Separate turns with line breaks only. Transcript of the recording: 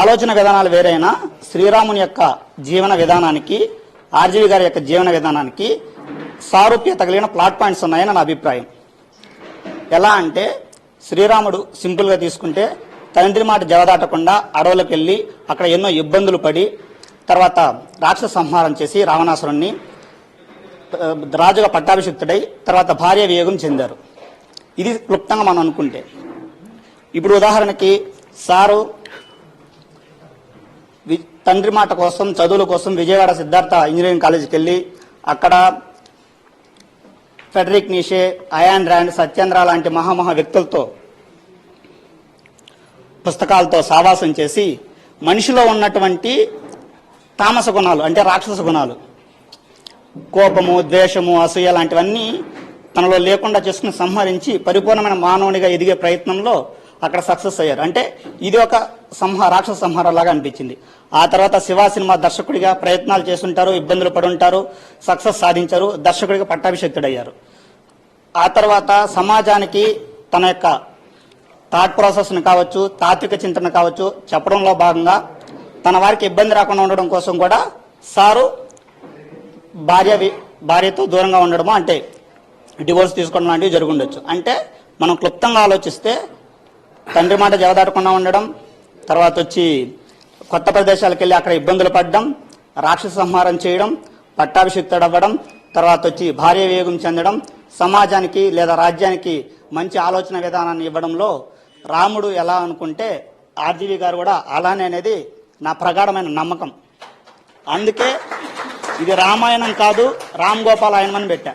ఆలోచన విధానాలు వేరైనా శ్రీరాముని యొక్క జీవన విధానానికి ఆర్జీవి గారి యొక్క జీవన విధానానికి సారూప్యత కలిగిన ప్లాట్ పాయింట్స్ ఉన్నాయని నా అభిప్రాయం. ఎలా అంటే శ్రీరాముడు సింపుల్గా తీసుకుంటే తండ్రి మాట జవదాటకుండా అడవులకు వెళ్ళి అక్కడ ఎన్నో ఇబ్బందులు పడి తర్వాత రాక్షస సంహారం చేసి రావణాసురుణ్ణి రాజుగా పట్టాభిషిక్తుడై తర్వాత భార్య వియోగం చెందారు. ఇది క్లుప్తంగా మనం అనుకుంటే. ఇప్పుడు ఉదాహరణకి సారు తండ్రి మాట కోసం చదువుల కోసం విజయవాడ సిద్ధార్థ ఇంజనీరింగ్ కాలేజీకి వెళ్ళి అక్కడ Friedrich Nietzsche Ayn Rand Satyendra లాంటి మహామహా వ్యక్తులతో పుస్తకాలతో సావాసం చేసి మనిషిలో ఉన్నటువంటి తామస గుణాలు అంటే రాక్షస గుణాలు కోపము ద్వేషము అసూయ లాంటివన్నీ తనలో లేకుండా చేసుకుని సంహరించి పరిపూర్ణమైన మానవునిగా ఎదిగే ప్రయత్నంలో అక్కడ సక్సెస్ అయ్యారు. అంటే ఇది ఒక సంహార రాక్షస సంహారం లాగా అనిపించింది. ఆ తర్వాత శివ సినిమా దర్శకుడిగా ప్రయత్నాలు చేస్తుంటారు ఇబ్బందులు పడుంటారు సక్సెస్ సాధించారు దర్శకుడిగా పట్టాభిషక్తుడయ్యారు. ఆ తర్వాత సమాజానికి తన యొక్క థాట్ ప్రాసెస్ని కావచ్చు తాత్విక చింతన కావచ్చు చెప్పడంలో భాగంగా తన వారికి ఇబ్బంది రాకుండా ఉండడం కోసం కూడా సారు భార్య భార్యతో దూరంగా ఉండడము అంటే డివోర్స్ తీసుకోవడం లాంటివి జరుగుండొచ్చు. అంటే మనం క్లుప్తంగా ఆలోచిస్తే తండ్రి మాట జవదాటకుండా ఉండడం తర్వాత వచ్చి కొత్త ప్రదేశాలకు వెళ్ళి అక్కడ ఇబ్బందులు పడడం రాక్షస సంహారం చేయడం పట్టాభిషిక్తుడు అవ్వడం తర్వాత వచ్చి భార్య వేగం చెందడం సమాజానికి లేదా రాజ్యానికి మంచి ఆలోచన విధానాన్ని ఇవ్వడంలో రాముడు ఎలా అనుకుంటే ఆర్జీవి గారు కూడా అలానే అనేది నా ప్రగాఢమైన నమ్మకం. అందుకే ఇది రామాయణం కాదు రామ్ గోపాల్ ఆయనం అని పెట్టా.